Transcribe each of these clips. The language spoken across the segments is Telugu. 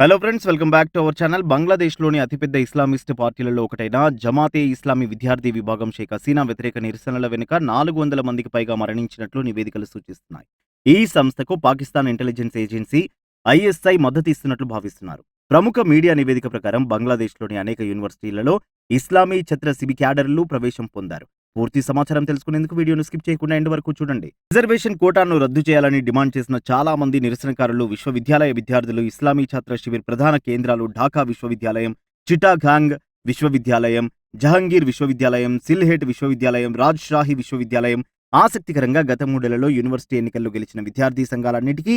Hello friends welcome back to our channel బంగ్లాదేశ్లోని అతిపెద్ద ఇస్లామిస్ట్ పార్టీలలో ఒకటైన జమాతే ఇస్లామీ విద్యార్థి విభాగం షేక్ హసీనా వ్యతిరేక నిరసనల వెనుక నాలుగు వందల మందికి పైగా మరణించినట్లు నివేదికలు సూచిస్తున్నాయి. ఈ సంస్థకు పాకిస్తాన్ ఇంటెలిజెన్స్ ఏజెన్సీ ఐఎస్ఐ మద్దతు ఇస్తున్నట్లు భావిస్తున్నారు. ప్రముఖ మీడియా నివేదిక ప్రకారం బంగ్లాదేశ్లోని అనేక యూనివర్సిటీలలో ఇస్లామీ ఛత్ర సిబి క్యాడర్లు ప్రవేశం పొందారు. పూర్తి సమాచారం తెలుసుకునేందుకు వీడియోను స్కిప్ చేయకుండా ఎండ్ వరకు చూడండి. రిజర్వేషన్ కోటాను రద్దు చేయాలని డిమాండ్ చేసిన చాలా మంది నిరసనకారులు విశ్వవిద్యాలయ విద్యార్థులు ఇస్లామీ ఛాత్ర శిబిర్ ప్రధాన కేంద్రాలు ఢాకా విశ్వవిద్యాలయం చిటాఘాంగ్ విశ్వవిద్యాలయం జహంగీర్ విశ్వవిద్యాలయం సిల్హేట్ విశ్వవిద్యాలయం రాజ్షాహి విశ్వవిద్యాలయం ఆసక్తికరంగా గత మూడేళ్ళలో యూనివర్సిటీ ఎన్నికల్లో గెలిచిన విద్యార్థి సంఘాలన్నిటికీ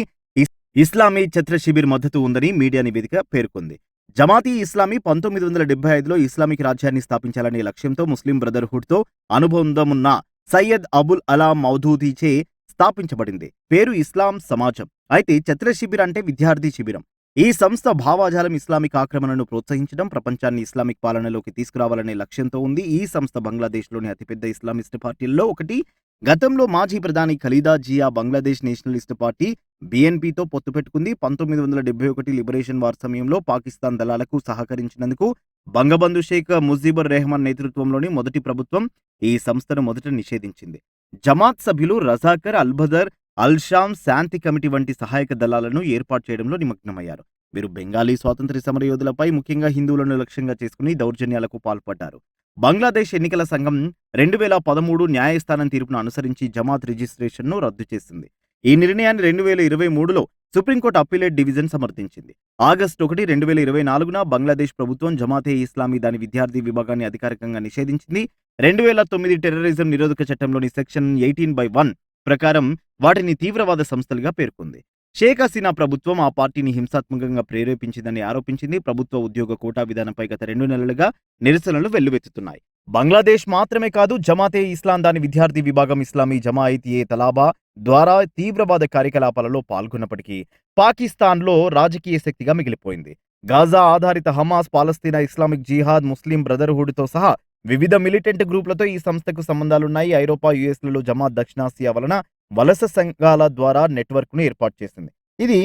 ఇస్లామీ ఛత్ర శిబిర్ మద్దతు ఉందని మీడియా నివేదిక పేర్కొంది. జమాతీ ఇస్లామీ పంతొమ్మిది వందల డెబ్బై ఐదులో ఇస్లామిక్ రాజ్యాన్ని స్థాపించాలనే లక్ష్యంతో ముస్లిం బ్రదర్హుడ్తో అనుబంధమున్న సయ్యద్ అబుల్ అలా మౌదూదీచే స్థాపించబడింది. పేరు ఇస్లాం సమాజం. అయితే ఛత్ర శిబిర్ అంటే విద్యార్థి శిబిరం. ఈ సంస్థ భావాజాలం ఇస్లామిక్ ఆక్రమణను ప్రోత్సహించడం ప్రపంచాన్ని ఇస్లామిక్ పాలనలోకి తీసుకురావాలనే లక్ష్యంతో ఉంది. ఈ సంస్థ బంగ్లాదేశ్లోని అతిపెద్ద ఇస్లామిస్ట్ పార్టీల్లో ఒకటి గతంలో మాజీ ప్రధాని ఖలీదా జియా బంగ్లాదేశ్ నేషనలిస్ట్ పార్టీ బీఎన్పీతో పొత్తు పెట్టుకుంది. పంతొమ్మిది వందల డెబ్బై ఒకటి లిబరేషన్ వార్ సమయంలో పాకిస్తాన్ దళాలకు సహకరించినందుకు బంగబంధు షేక్ ముజీబర్ రెహమాన్ నేతృత్వంలోని మొదటి ప్రభుత్వం ఈ సంస్థను మొదట నిషేధించింది. జమాత్ సభ్యులు రజాకర్ అల్బదర్ అల్షామ్ శాంతి కమిటీ వంటి సహాయక దళాలను ఏర్పాటు చేయడంలో నిమగ్నమయ్యారు. వీరు బెంగాలీ స్వాతంత్ర్య సమరయోధులపై ముఖ్యంగా హిందువులను లక్ష్యంగా చేసుకుని దౌర్జన్యాలకు పాల్పడ్డారు. బంగ్లాదేశ్ ఎన్నికల సంఘం రెండు వేల పదమూడు న్యాయస్థానం తీర్పును అనుసరించి జమాత్ రిజిస్ట్రేషన్ను రద్దు చేసింది. ఈ నిర్ణయాన్ని రెండు వేల ఇరవై మూడులో సుప్రీంకోర్టు అప్పీలేట్ డివిజన్ సమర్థించింది. ఆగస్టు ఒకటి రెండు వేల ఇరవై నాలుగున బంగ్లాదేశ్ ప్రభుత్వం జమాతే ఇస్లామీ దాని విద్యార్థి విభాగాన్ని అధికారికంగా నిషేధించింది. రెండు వేల తొమ్మిది టెర్రరిజం నిరోధక చట్టంలోని సెక్షన్ ఎయిటీన్ బై వన్ ప్రకారం వాటిని తీవ్రవాద సంస్థలుగా పేర్కొంది. షేక్ హసీనా ప్రభుత్వం ఆ పార్టీని హింసాత్మకంగా ప్రేరేపించిందని ఆరోపించింది. ప్రభుత్వ ఉద్యోగ కోటా విధానంపై గత రెండు నెలలుగా నిరసనలు వెల్లువెత్తుతున్నాయి. బంగ్లాదేశ్ మాత్రమే కాదు జమాతే ఇస్లాం దాని విద్యార్థి విభాగం ఇస్లామీ జమాయిత్ ఏ తలాబా ద్వారా తీవ్రవాద కార్యకలాపాలలో పాల్గొన్నప్పటికీ పాకిస్తాన్లో రాజకీయ శక్తిగా మిగిలిపోయింది. గాజా ఆధారిత హమాస్ పాలస్తీనా ఇస్లామిక్ జిహాద్ ముస్లిం బ్రదర్హుడ్తో సహా వివిధ మిలిటెంట్ గ్రూపులతో ఈ సంస్థకు సంబంధాలున్నాయి. ఐరోపా యుఎస్లలో జమాత్ దక్షిణాసియా వలన వలస సంఘాల ద్వారా నెట్వర్క్ను ఏర్పాటు చేసింది. ఇది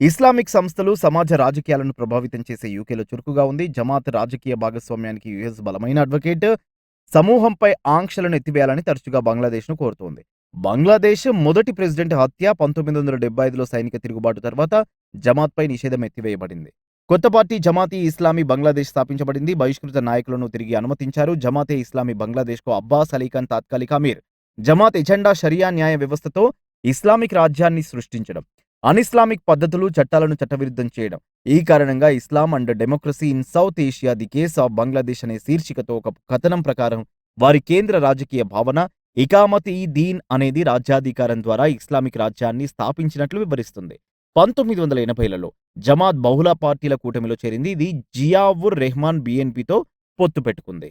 ఇస్లామిక్ సంస్థలు సమాజ రాజకీయాలను ప్రభావితం చేసే యూకేలో చురుకుగా ఉంది. జమాత్ రాజకీయ భాగస్వామ్యానికి యుఎస్ బలమైన అడ్వకేట్. సమూహంపై ఆంక్షలను ఎత్తివేయాలని తరచుగా బంగ్లాదేశ్ను కోరుతోంది. బంగ్లాదేశ్ మొదటి ప్రెసిడెంట్ హత్య పంతొమ్మిది వందల డెబ్బై ఐదులో సైనిక తిరుగుబాటు తర్వాత జమాత్పై నిషేధం ఎత్తివేయబడింది. కొత్త పార్టీ జమాతీ ఇస్లామీ బంగ్లాదేశ్ స్థాపించబడింది. బహిష్కృత నాయకులను తిరిగి అనుమతించారు. జమాతే ఇస్లామీ బంగ్లాదేశ్కు అబ్బాస్ అలీఖాన్ తాత్కాలిక అమీర్. జమాత్ ఎజెండా షరియా న్యాయ వ్యవస్థతో ఇస్లామిక్ రాజ్యాన్ని సృష్టించడం అన్ఇస్లామిక్ పద్ధతులు చట్టాలను చట్టవిరుద్ధం చేయడం. ఈ కారణంగా Islam and democracy in South Asia the case of Bangladesh అనే శీర్షికతో ఒక కథనం ప్రకారం వారి కేంద్ర రాజకీయ భావన ఇకామత్ ఈ దీన్ అనేది రాజ్యాధికారం ద్వారా ఇస్లామిక్ రాజ్యాన్ని స్థాపించినట్లు వివరిస్తుంది. పంతొమ్మిది వందల ఎనభైలలో జమాత్ బహుళ పార్టీల కూటమిలో చేరింది. ఇది జియావుర్ రెహమాన్ బిఎన్పితో పొత్తు పెట్టుకుంది.